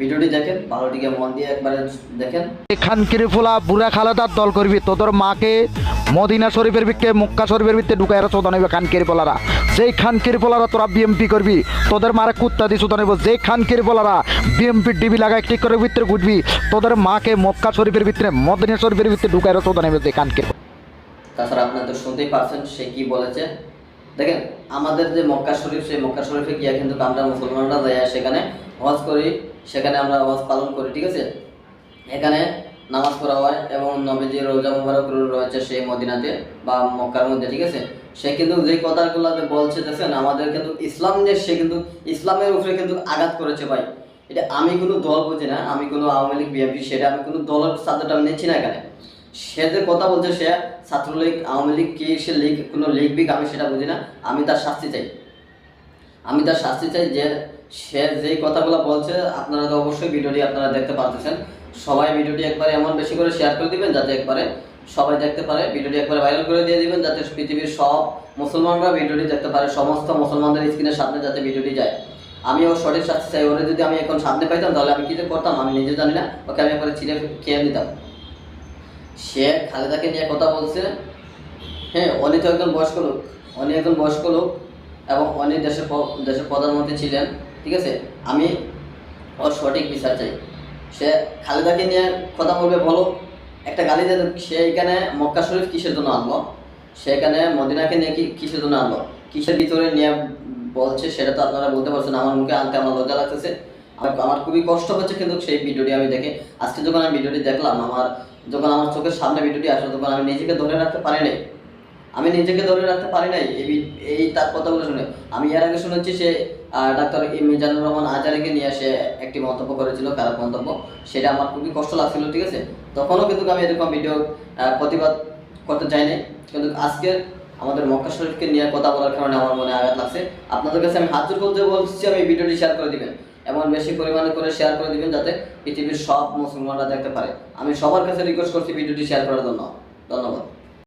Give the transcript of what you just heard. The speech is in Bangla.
ভিডিওটি দেখেন ভালোটিকে মন দিয়ে একবারে দেখেন। খানকিরি ফোলা বুড়া খালেদার দল করবি তোদের মাকে মদিনা শরীফের মক্কা শরীফের ভিত্তে ঢুকাই চোদন হইবে খানকিরি পোলারা যেই খানকিরি পোলারা তোরা বিএমপি করবি তোদের মারে কুত্তা দিয়ে চোদন হইব যেই খানকিরি পোলারা বিএমপি ডিবি ঠিক করে ভিতরে ঘুরবি তোদের মাকে মক্কা শরীফের ভিতরে মদিনা শরীফের ভিতরে ঢুকাই চোদন হইবে যে খানকিরি তাছাড়া আপনারা শুনতেই পারছেন সে কি বলেছে। দেখেন আমাদের যে মক্কা শরীফ সেই মক্কা শরীফে গিয়ে কিন্তু আমরা মুসলমানরা যায় সেখানে হজ করি, সেখানে আমরা হজ পালন করি, ঠিক আছে? এখানে নামাজ পড়া হয় এবং নবীজির রোজা মুবারক রয়েছে সেই মদিনাতে বা মক্কার মধ্যে, ঠিক আছে? সে কিন্তু যে কথাগুলো যে বলছে দেখছেন আমাদের কিন্তু ইসলাম যে সে কিন্তু ইসলামের উপরে কিন্তু আঘাত করেছে ভাই। এটা আমি কোনো দল বুঝি না, আমি কোনো আওয়ামী লীগ, বিএনপি, সেটা আমি কোনো দলের সাথে আমি নিচ্ছি না এখানে। সে যে কথা বলছে, সে ছাত্রলীগ, আওয়ামী লীগ, কি সে লীগ, কোনো লীগ, বিগ, আমি সেটা বুঝি না, আমি তার শাস্তি চাই। আমি তার শাস্তি চাই যে সে যেই কথাগুলো বলছে, আপনারা তো অবশ্যই ভিডিওটি আপনারা দেখতে পারতেছেন। সবাই ভিডিওটি একবারে এমন বেশি করে শেয়ার করে দিবেন যাতে একবারে সবাই দেখতে পারে। ভিডিওটি একবারে ভাইরাল করে দিয়ে দিবেন যাতে পৃথিবীর সব মুসলমানরা ভিডিওটি দেখতে পারে, সমস্ত মুসলমানদের স্ক্রিনের সামনে যাতে ভিডিওটি যায়। আমিও সঠিক শাস্তি চাই। ওরে যদি আমি এখন সামনে পাইতাম, তাহলে আমি কিছু করতাম, আমি নিজে জানি না। ওকে আমি একবারে ছিঁড়ে খেয়ে নিতাম। সে খালেদাকে নিয়ে কথা বলছে। হ্যাঁ অনি তো একজন বয়স্ক লোক। অনি একজন বয়স্ক লোক। এবং অনি দেশের দেশের প্রধানমন্ত্রী ছিলেন, ঠিক আছে? আমি ওর সঠিক বিচার চাই। সে খালেদাকে নিয়ে কথা বলবে, বলো। একটা গালি দেন সে এখানে মক্কা শরীফ কিসের জন্য আনলো? সেখানে মদিনাকে নিয়ে কি কিসের জন্য আনলো? কিসের ভিতরে নিয়ে বলছে সেটা তো আপনারা বলতে পারছেন আমার মুখে আনতে আমার লজ্জা লাগতেছে। আমার খুবই কষ্ট হচ্ছে কিন্তু সেই ভিডিওটি আমি দেখে। আজকে যখন আমি ভিডিওটি দেখলাম, আমার যখন আমার চোখের সামনে ভিডিওটি আসলো, তখন আমি নিজেকে ধরে রাখতে পারি নাই আমি নিজেকে ধরে রাখতে পারি নাই। এই এই তার কথাগুলো শুনে। আমি এর আগে শুনেছি সে ডাক্তার মিজানুর রহমান আজারিকে নিয়ে সে একটি মন্তব্য করেছিল, খারাপ মন্তব্য। সেটা আমার খুবই কষ্ট লাগছিল, ঠিক আছে? তখনও কিন্তু আমি এরকম ভিডিও প্রতিবাদ করতে চাইনি। কিন্তু আজকে আমাদের মক্কা শরীফকে নিয়ে কথা বলার কারণে আমার মনে আঘাত লাগছে। আপনাদের কাছে আমি হাত জোর করতে বলছি, আমি ভিডিওটি শেয়ার করে দিবেন। এমন বেশি পরিমাণে করে শেয়ার করে দিবেন যাতে পৃথিবীর সব মুসলমানরা দেখতে পারে। আমি সবার কাছে রিকোয়েস্ট করছি ভিডিওটি শেয়ার করার জন্য। ধন্যবাদ।